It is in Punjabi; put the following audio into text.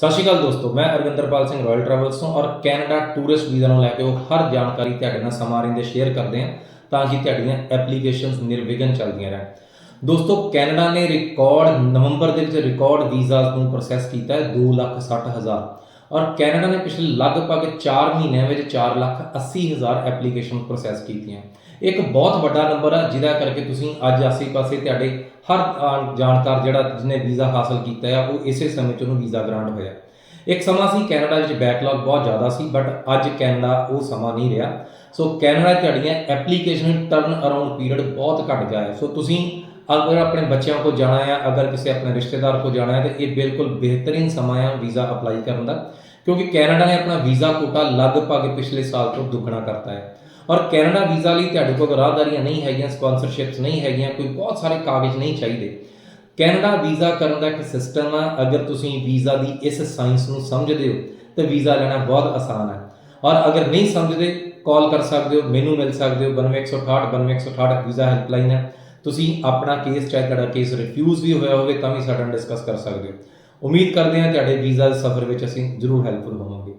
ਸਤਿ ਸ਼੍ਰੀ ਅਕਾਲ ਦੋਸਤੋ, ਮੈਂ ਅਰਵਿੰਦਰਪਾਲ ਸਿੰਘ ਰਾਇਲ ਟਰੈਵਲਸ ਤੋਂ ਔਰ ਕੈਨੇਡਾ ਟੂਰਿਸਟ ਵੀਜ਼ਾ ਨੂੰ ਲੈ ਕੇ ਉਹ ਹਰ ਜਾਣਕਾਰੀ ਤੁਹਾਡੇ ਨਾਲ ਸਮਾਂ ਰਹਿੰਦੇ ਸ਼ੇਅਰ ਕਰਦੇ ਹਾਂ ਤਾਂ ਕਿ ਤੁਹਾਡੀਆਂ ਐਪਲੀਕੇਸ਼ਨਸ ਨਿਰਵਿਘਨ ਚੱਲਦੀਆਂ ਰਹਿਣ। ਦੋਸਤੋ ਕੈਨੇਡਾ ਨੇ ਰਿਕਾਰਡ ਨਵੰਬਰ ਦੇ ਵਿੱਚ ਰਿਕਾਰਡ ਵੀਜ਼ਾਸ ਨੂੰ ਪ੍ਰੋਸੈਸ ਕੀਤਾ ਹੈ 260000 ਔਰ ਕੈਨੇਡਾ ਨੇ ਪਿਛਲੇ ਲਗਭਗ 4 ਮਹੀਨਿਆਂ ਵਿੱਚ 480000 ਐਪਲੀਕੇਸ਼ਨ ਪ੍ਰੋਸੈਸ ਕੀਤੀਆਂ। ਇੱਕ ਬਹੁਤ ਵੱਡਾ ਨੰਬਰ ਹੈ ਜਿਹਦਾ ਕਰਕੇ ਤੁਸੀਂ ਅੱਜ ਆਸੇ-ਪਾਸੇ ਤੁਹਾਡੇ ਹਰ ਆ, ਜਾਣਕਾਰ ਜਿਹੜਾ ਜਿਹਨੇ ਵੀਜ਼ਾ ਹਾਸਲ ਕੀਤਾ ਹੈ ਉਹ ਇਸੇ ਸਮੇਂ 'ਚ ਉਹਨੂੰ ਵੀਜ਼ਾ ਗ੍ਰਾਂਟ ਹੋਇਆ। ਇੱਕ ਸਮਾਂ ਸੀ ਕੈਨੇਡਾ ਵਿੱਚ ਬੈਕਲੌਗ ਬਹੁਤ ਜ਼ਿਆਦਾ ਸੀ ਬਟ ਅੱਜ ਕੈਨੇਡਾ ਉਹ ਸਮਾਂ ਨਹੀਂ ਰਿਹਾ। ਸੋ ਕੈਨੇਡਾ ਤੁਹਾਡੀਆਂ ਐਪਲੀਕੇਸ਼ਨ ਟਰਨ ਅਰਾਊਂਡ ਪੀਰੀਅਡ ਬਹੁਤ ਘਟ ਗਿਆ ਹੈ। ਸੋ ਤੁਸੀਂ ਅਗਰ ਆਪਣੇ ਬੱਚਿਆਂ ਕੋਲ ਜਾਣਾ ਹੈ, ਅਗਰ ਕਿਸੇ ਆਪਣੇ ਰਿਸ਼ਤੇਦਾਰ ਕੋਲ ਜਾਣਾ ਹੈ, ਤੇ ਇਹ ਬਿਲਕੁਲ ਬਿਹਤਰੀਨ ਸਮਾਂ ਹੈ ਵੀਜ਼ਾ ਅਪਲਾਈ ਕਰਨ ਦਾ, ਕਿਉਂਕਿ ਕੈਨੇਡਾ ਨੇ ਆਪਣਾ ਵੀਜ਼ਾ ਕੋਟਾ ਲਗਭਗ ਪਿਛਲੇ ਸਾਲ ਤੋਂ ਦੁੱਗਣਾ ਕਰਤਾ ਹੈ। ਔਰ ਕੈਨੇਡਾ ਵੀਜ਼ਾ ਲਈ ਤੁਹਾਡੇ ਕੋਲ ਰਾਹਦਾਰੀਆਂ ਨਹੀਂ ਹੈਗੀਆਂ ਸਪਾਂਸਰਸ਼ਿਪਸ ਨਹੀਂ ਹੈਗੀਆਂ, ਕੋਈ ਬਹੁਤ ਸਾਰੇ ਕਾਗਜ਼ ਨਹੀਂ ਚਾਹੀਦੇ। ਕੈਨੇਡਾ ਵੀਜ਼ਾ ਕਰਨ ਦਾ ਇੱਕ ਸਿਸਟਮ ਆ, ਅਗਰ ਤੁਸੀਂ ਵੀਜ਼ਾ ਦੀ ਇਸ ਸਾਇੰਸ ਨੂੰ ਸਮਝਦੇ ਹੋ, ਤਾਂ ਵੀਜ਼ਾ ਲੈਣਾ ਬਹੁਤ ਆਸਾਨ ਹੈ। ਔਰ ਅਗਰ ਨਹੀਂ ਸਮਝਦੇ ਕਾਲ ਕਰ ਸਕਦੇ ਹੋ, ਮੈਨੂੰ ਮਿਲ ਸਕਦੇ ਹੋ 9168 9168 ਵੀਜ਼ਾ ਹੈਲਪਲਾਈਨ ਹੈ। ਤੁਸੀਂ ਆਪਣਾ ਕੇਸ ਚਾਹੇ ਤੁਹਾਡਾ ਕੇਸ ਰਿਫਿਊਜ਼ ਵੀ ਹੋਇਆ ਹੋਵੇ ਤਾਂ ਵੀ ਸਾਡੇ ਨਾਲ ਡਿਸਕਸ ਕਰ ਸਕਦੇ ਹੋ। ਉਮੀਦ ਕਰਦੇ ਹਾਂ ਤੁਹਾਡੇ ਵੀਜ਼ਾ ਦੇ ਸਫ਼ਰ ਵਿੱਚ ਅਸੀਂ ਜ਼ਰੂਰ ਹੈਲਪਫੁਲ ਹੋਵਾਂਗੇ।